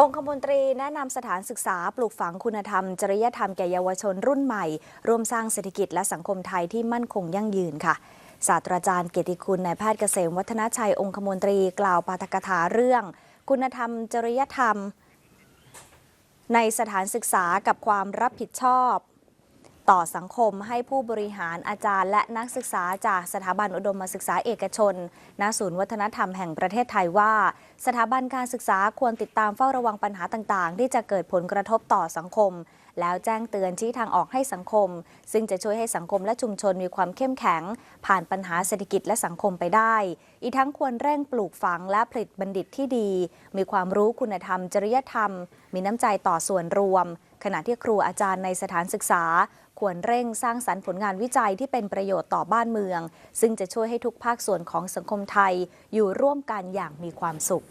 องคมนตรีแนะนำสถานศึกษาปลูกฝังคุณธรรม จริยธรรมแก่เยาวชนรุ่นใหม่ ร่วมสร้างเศรษฐกิจและสังคมไทยที่มั่นคงยั่งยืนค่ะ ศาสตราจารย์เกียรติคุณนายแพทย์เกษมวัฒนชัยองคมนตรีกล่าวปาฐกถาเรื่อง คุณธรรม จริยธรรม ในสถานศึกษากับความรับผิดชอบ ต่อสังคมให้ผู้บริหารอาจารย์ และนักศึกษาจากสถาบันอุดมศึกษาเอกชน ณ ศูนย์วัฒนธรรมแห่งประเทศไทยว่า สถาบันการศึกษาควรติดตามเฝ้าระวังปัญหาต่างๆ ที่จะเกิดผลกระทบต่อสังคม แล้วแจ้งเตือนชี้ทางออกให้สังคม ซึ่งจะช่วยให้สังคมและชุมชนมีความเข้มแข็ง ผ่านปัญหาเศรษฐกิจและสังคมไปได้ อีกทั้งควรเร่งปลูกฝังและผลิตบัณฑิตที่ดี มีความรู้คุณธรรม จริยธรรม มีน้ำใจต่อส่วนรวม ขณะที่ครูอาจารย์ในสถานศึกษา ควรเร่งสร้างสรรค์ผลงานวิจัยที่เป็นประโยชน์ต่อบ้านเมือง ซึ่งจะช่วยให้ทุกภาคส่วนของสังคมไทยอยู่ร่วมกันอย่างมีความสุข